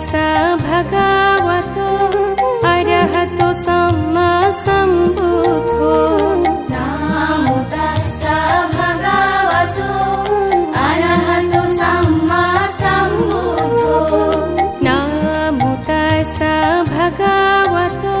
स भगवतो अर्हतु सम्मा सम्बुद्धो नामुदस्स भगवतो अर्हतु सम्मा सम्बुद्धो नामुदस्स भगवतो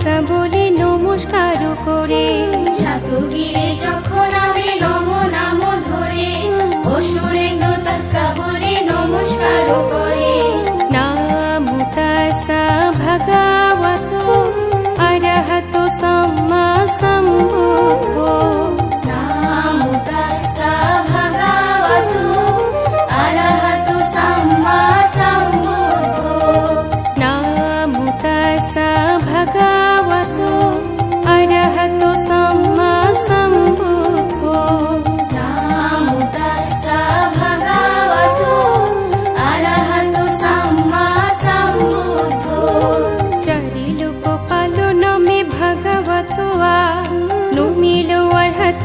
সা বলে নমস্কার করে সাধু গিরে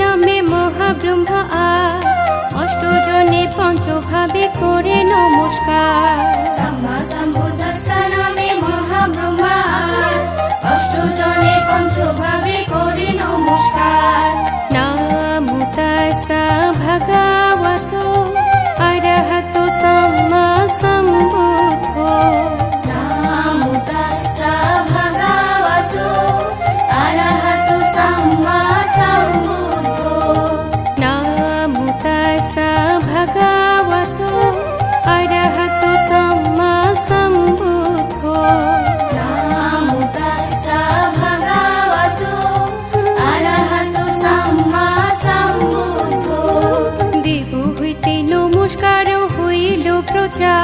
নামে মহাব্রহ্মা অষ্টজনে পঞ্চভাবে করে নমস্কার চা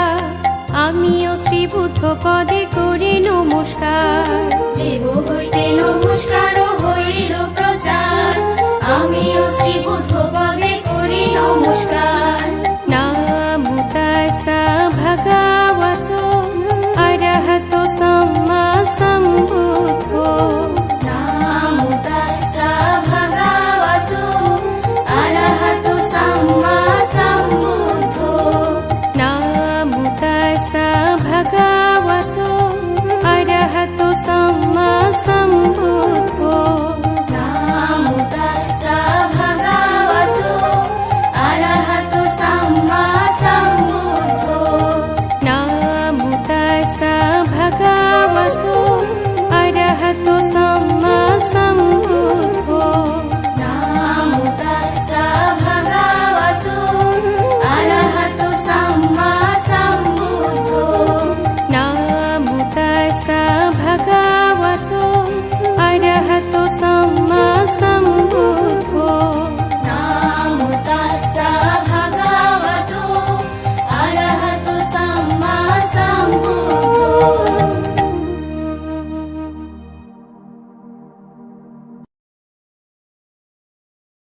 আমিও শ্রীবুদ্ধ পদে করে নমস্কার দেব হইতে が